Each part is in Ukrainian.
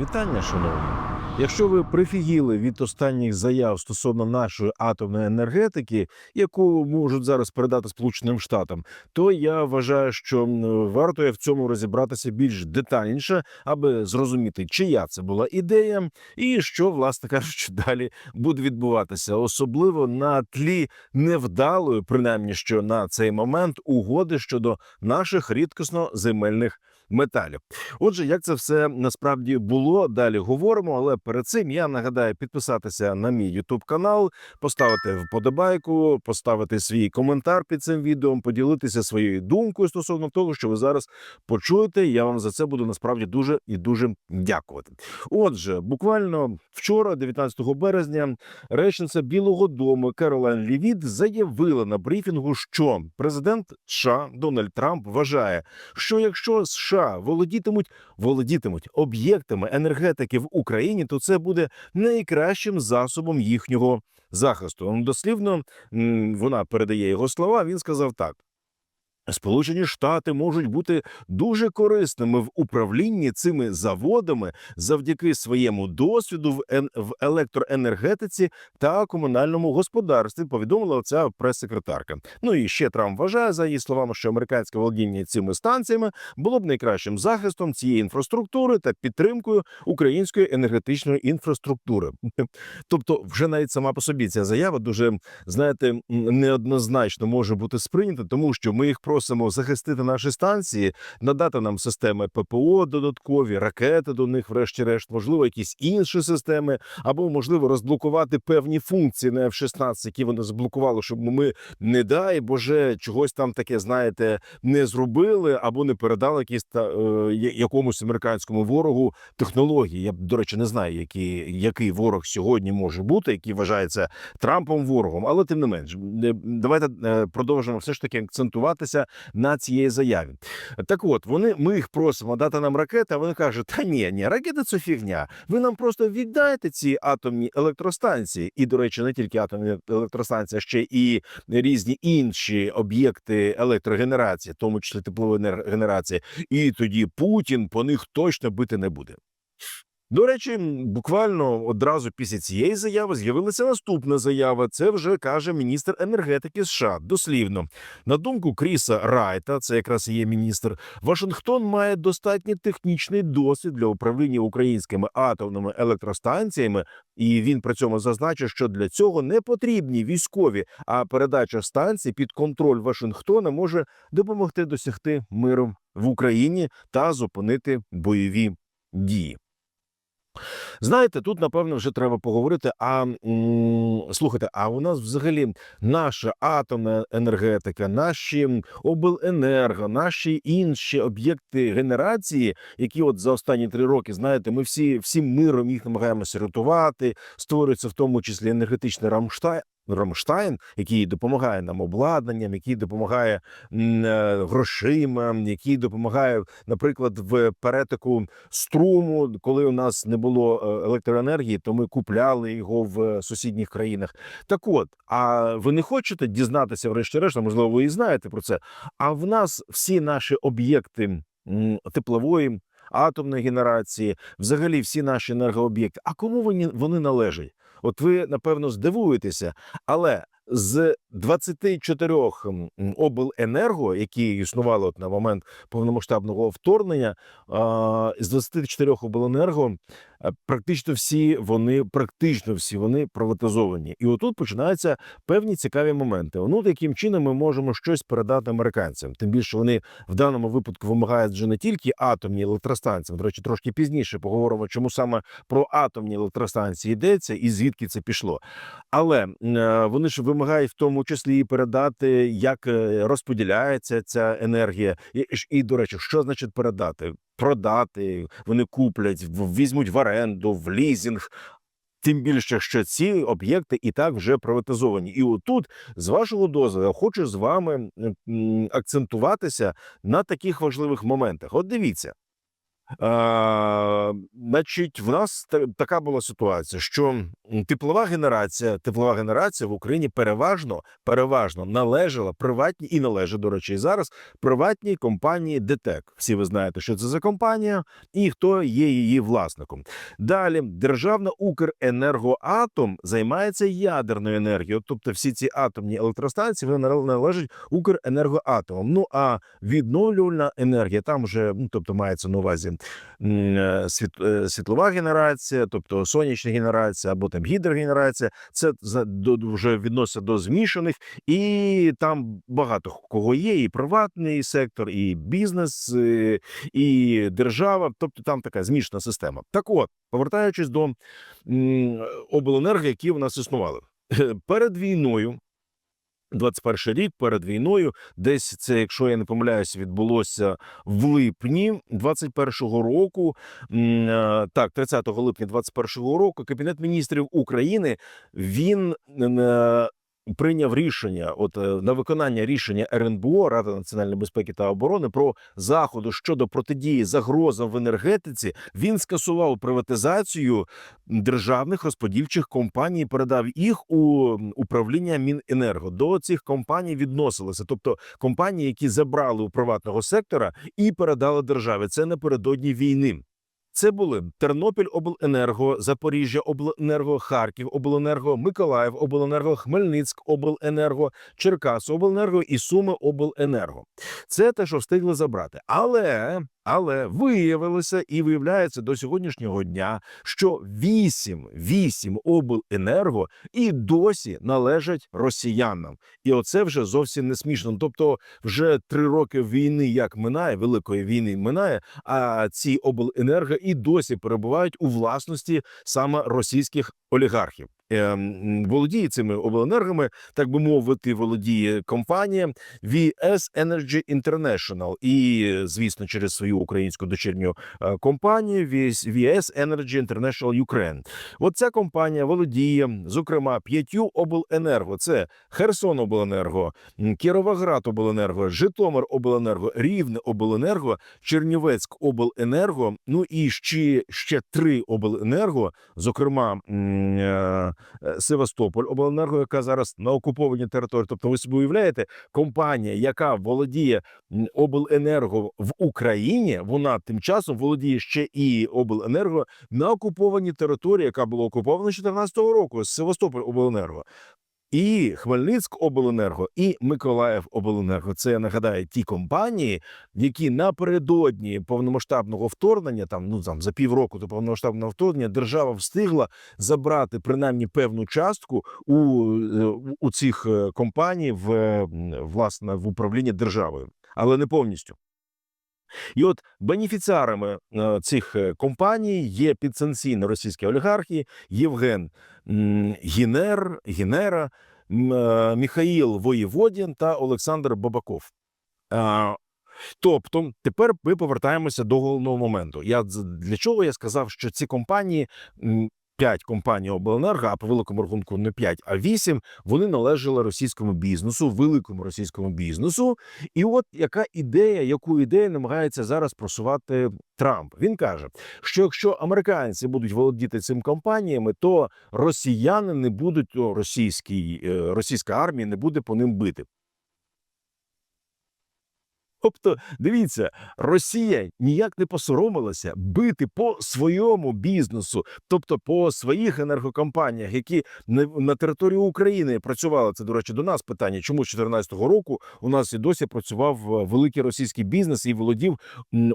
Вітання, шановні. Якщо ви прифігіли від останніх заяв стосовно нашої атомної енергетики, яку можуть зараз передати Сполученим Штатам, то я вважаю, що варто в цьому розібратися більш детальніше, аби зрозуміти, чия це була ідея, і що, власне кажучи, далі буде відбуватися, особливо на тлі невдалої, принаймні що на цей момент, угоди щодо наших рідкісно земельних металів. Отже, як це все насправді було, далі говоримо. Але перед цим я нагадаю підписатися на мій YouTube канал, поставити вподобайку, поставити свій коментар під цим відео, поділитися своєю думкою стосовно того, що ви зараз почуєте. Я вам за це буду насправді дуже і дуже дякувати. Отже, буквально вчора, 19 березня, речниця Білого Дому Керолайн Лівіт заявила на брифінгу, що президент США Дональд Трамп вважає, що якщо США володітимуть володітимуть об'єктами енергетики в Україні, то це буде найкращим засобом їхнього захисту. Дослівно вона передає його слова. Він сказав так. Сполучені Штати можуть бути дуже корисними в управлінні цими заводами завдяки своєму досвіду в, ен- в електроенергетиці та комунальному господарстві. Повідомила ця прес-секретарка. Ну і ще Трамп вважає за її словами, що американське володіння цими станціями було б найкращим захистом цієї інфраструктури та підтримкою української енергетичної інфраструктури. Тобто, вже навіть сама по собі ця заява дуже знаєте неоднозначно може бути сприйнята, тому що ми їх просимо захистити наші станції, надати нам системи ППО додаткові, ракети до них, врешті-решт, можливо, якісь інші системи, або можливо розблокувати певні функції на F-16, які вони заблокували, щоб ми, не дай Боже, чогось там таке, знаєте, не зробили або не передали якісь та е, якомусь американському ворогу технології. Я до речі не знаю, які, який ворог сьогодні може бути, який вважається Трампом ворогом, але тим не менш, е, давайте е, продовжимо все ж таки акцентуватися на цієї заяві. Так, от вони ми їх просимо дати нам ракети. А вони кажуть: та ні, ні, ракети це фігня. Ви нам просто віддайте ці атомні електростанції, і до речі, не тільки атомні електростанції, а ще і різні інші об'єкти електрогенерації, в тому числі теплової енер- генерації. І тоді Путін по них точно бити не буде. До речі, буквально одразу після цієї заяви з'явилася наступна заява. Це вже каже міністр енергетики США. Дослівно, на думку Кріса Райта, це якраз і є міністр. Вашингтон має достатній технічний досвід для управління українськими атомними електростанціями, і він при цьому зазначив, що для цього не потрібні військові, а передача станцій під контроль Вашингтона може допомогти досягти миру в Україні та зупинити бойові дії. Знаєте, тут напевно вже треба поговорити. А слухайте, а у нас взагалі наша атомна енергетика, наші обленерго, наші інші об'єкти генерації, які от за останні три роки, знаєте, ми всі всім миром їх намагаємося рятувати. Створюється в тому числі енергетичний Рамштайн. Рамштайн, який допомагає нам обладнанням, який допомагає е, грошима, який допомагає, наприклад, в перетику струму, коли у нас не було е, електроенергії, то ми купляли його в сусідніх країнах. Так от, а ви не хочете дізнатися, врешті-решт, можливо, ви і знаєте про це. А в нас всі наші об'єкти теплової. Атомної генерації, взагалі всі наші енергооб'єкти. А кому вони, вони належать? От ви напевно здивуєтеся, але з 24 м, обленерго, які існували от на момент повномасштабного вторгнення, з 24 обленерго е, практично всі вони, практично всі вони приватизовані. І отут починаються певні цікаві моменти. Ну, яким чином ми можемо щось передати американцям. Тим більше вони в даному випадку вимагають вже не тільки атомні електростанції. До речі, трошки пізніше поговоримо, чому саме про атомні електростанції йдеться і звідки це пішло. Але е, вони ж вимагають в тому числі і передати, як е, розподіляється ця енергія, і, і до речі, що значить передати? Продати, вони куплять, візьмуть в оренду, в лізінг. Тим більше, що ці об'єкти і так вже приватизовані. І отут, з вашого дозволу, хочу з вами акцентуватися на таких важливих моментах. От дивіться, А, значить, в нас така була ситуація, що теплова генерація, теплова генерація в Україні переважно, переважно належала приватній і належить, до речі, зараз приватній компанії ДТЕК. Всі ви знаєте, що це за компанія і хто є її власником. Далі державна Укренергоатом займається ядерною енергією, тобто всі ці атомні електростанції вони належать- Укренергоатомом. Ну а відновлювальна енергія там вже ну, тобто мається на увазі е, е, світлова генерація, тобто сонячна генерація або там гідрогенерація. Це вже відноситься до змішаних, і там багато кого є, і приватний сектор, і бізнес, е, і держава. Тобто там така змішана система. Так от, повертаючись до обленерго, які в нас існували перед війною. 21 рік перед війною, десь це, якщо я не помиляюсь, відбулося в липні 21-го року. Е, Так, 30 липня 21-го року Кабінет міністрів України він прийняв рішення, от е, на виконання рішення РНБО Ради національної безпеки та оборони про заходи щодо протидії загрозам в енергетиці. Він скасував приватизацію державних розподільчих компаній, і передав їх у управління Міненерго. До цих компаній відносилися, тобто компанії, які забрали у приватного сектора і передали державі. Це напередодні війни. Це були Тернопіль обленерго, Запоріжжя обленерго, Харків обленерго, Миколаїв обленерго, Хмельницьк обленерго, Черкас обленерго і Суми обленерго. Це те, що встигли забрати. Але але виявилося і виявляється до сьогоднішнього дня, що 8, 8 обленерго і досі належать росіянам. І оце вже зовсім не смішно. Тобто, вже три роки війни як минає, великої війни минає, а ці обленерго і досі перебувають у власності саме російських олігархів. Ем, володіє цими обленергами, так би мовити, володіє компанія VS Energy International і, звісно, через свою українську дочірню е, компанію VS Energy International Ukraine. От ця компанія володіє, зокрема, п'ятью обленерго: це Херсон Обленерго, Кіровоград Обленерго, Житомир Обленерго, Рівне Обленерго, Чернівецьк Обленерго. Ну і ще, ще три обленерго, зокрема. Е, Севастополь обленерго, яка зараз на окупованій території. Тобто, ви собі уявляєте, компанія, яка володіє обленерго в Україні, вона тим часом володіє ще і обленерго на окупованій території, яка була окупована 2014 року. Севастополь обленерго. І Хмельницьк обленерго, і Миколаїв обленерго. Це я нагадаю ті компанії, які напередодні повномасштабного вторгнення, там ну там за півроку до повномасштабного вторгнення, держава встигла забрати принаймні певну частку у, е, у цих е, компаній в власне в управлінні державою, але не повністю. І от бенефіціарами е, цих е, компаній є підсанкційні російські олігархи Євген Гінер, Гінера, е, Міхаїл Воєводін та Олександр Бабаков. Тобто, тепер ми повертаємося до головного моменту. Я для чого я сказав, що ці компанії. П'ять компаній обленерго, а по великому рахунку не п'ять, а вісім. Вони належали російському бізнесу, великому російському бізнесу. І от яка ідея, яку ідею намагається зараз просувати Трамп? Він каже, що якщо американці будуть володіти цими компаніями, то росіяни не будуть о, російські, е, російська армія не буде по ним бити. Тобто, дивіться, Росія ніяк не посоромилася бити по своєму бізнесу, тобто по своїх енергокомпаніях, які на, території України працювали. Це, до речі, до нас питання, чому з 2014 року у нас і досі працював е, великий російський бізнес і володів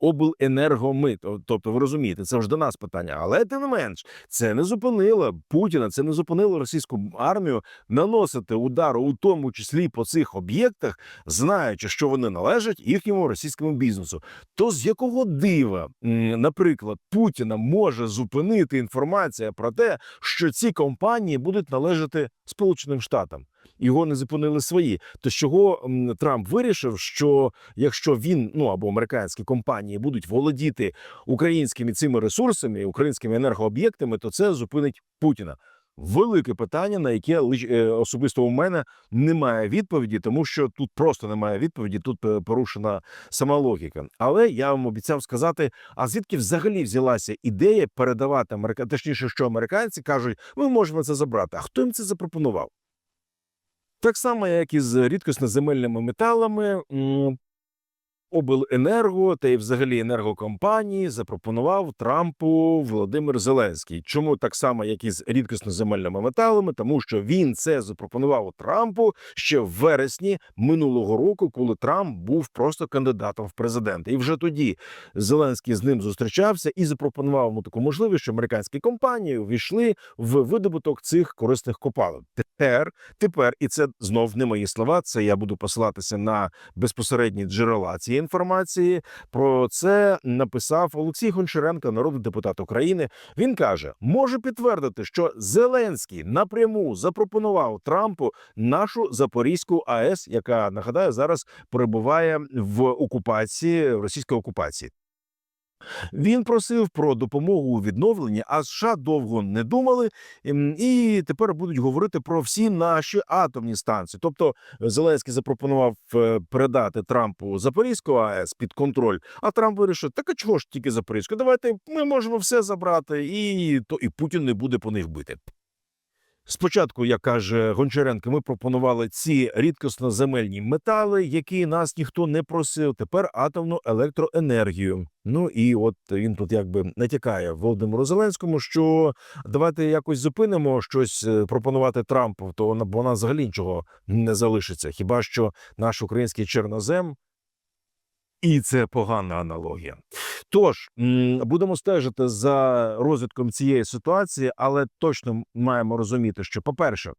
обленергоми. Тобто, ви розумієте, це ж до нас питання. Але тим не менш, це не зупинило Путіна, це не зупинило російську армію наносити удари, у тому числі по цих об'єктах, знаючи, що вони належать їхньому російському бізнесу. То з якого дива, наприклад, Путіна може зупинити інформація про те, що ці компанії будуть належати Сполученим Штатам? Його не зупинили свої. То чого Трамп вирішив, що якщо він ну або американські компанії будуть володіти українськими цими ресурсами, українськими енергооб'єктами, то це зупинить Путіна. Велике питання, на яке е, особисто у мене немає відповіді, тому що тут просто немає відповіді. Тут е, порушена сама логіка. Але я вам обіцяв сказати: а звідки взагалі взялася ідея передавати америка... точніше, що американці кажуть, ми можемо це забрати. А хто їм це запропонував? Так само, як і з рідкісноземельними металами, Обленерго та й взагалі енергокомпанії запропонував Трампу Володимир Зеленський. Чому так само, як і з рідкісноземельними металами? Тому що він це запропонував Трампу ще в вересні минулого року, коли Трамп був просто кандидатом в президенти. І вже тоді Зеленський з ним зустрічався і запропонував йому таку можливість, що американські компанії увійшли в видобуток цих корисних копалин. Тепер, тепер, і це знов не мої слова. Це я буду посилатися на безпосередні джерела цієї інформації. Про це написав Олексій Гончаренко, народний депутат України. Він каже, може підтвердити, що Зеленський напряму запропонував Трампу нашу Запорізьку АЕС, яка нагадаю зараз перебуває в окупації в російській окупації. Він просив про допомогу у відновленні, а США довго не думали, ем, і тепер будуть говорити про всі наші атомні станції. Тобто Зеленський запропонував е, передати Трампу Запорізьку АЕС під контроль. А Трамп вирішив: так а чого ж тільки Запорізьку? Давайте ми можемо все забрати, і то і Путін не буде по них бити. Спочатку, як каже Гончаренко, ми пропонували ці рідкісноземельні метали, які нас ніхто не просив. Тепер атомну електроенергію. Ну і от він тут якби натякає Володимиру Зеленському, що давайте якось зупинимо щось е, пропонувати Трампу, то бо вона взагалі нічого не залишиться. Хіба що наш український чорнозем. І це погана аналогія. Тож будемо стежити за розвитком цієї ситуації, але точно маємо розуміти, що, по-перше,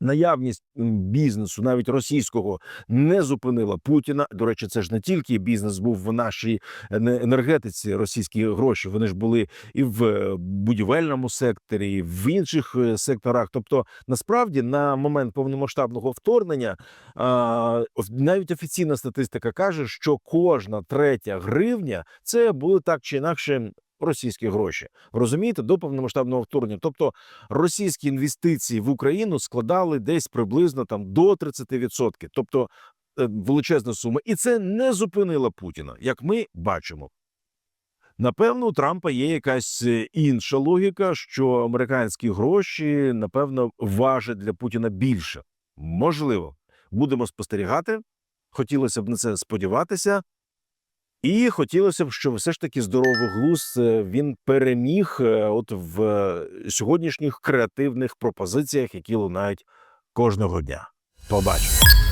наявність бізнесу, навіть російського, не зупинила Путіна. До речі, це ж не тільки бізнес був в нашій енергетиці, російські гроші. Вони ж були і в е, будівельному секторі, і в інших е, секторах. Тобто, насправді, на момент повномасштабного вторгнення навіть офіційна статистика каже, що кожна третя гривня це були так чи інакше російські гроші. Розумієте, до повномасштабного вторгнення. Тобто російські інвестиції в Україну складали десь приблизно там до 30%. Тобто е, величезна сума, і це не зупинило Путіна, як ми бачимо. Напевно, у Трампа є якась е, інша логіка, що американські гроші, напевно, важать для Путіна більше. Можливо, будемо спостерігати. Хотілося б на це сподіватися. І хотілося б, щоб все ж таки здоровий глузд е, він переміг е, от в е, сьогоднішніх креативних пропозиціях, які лунають кожного дня. Побачимо.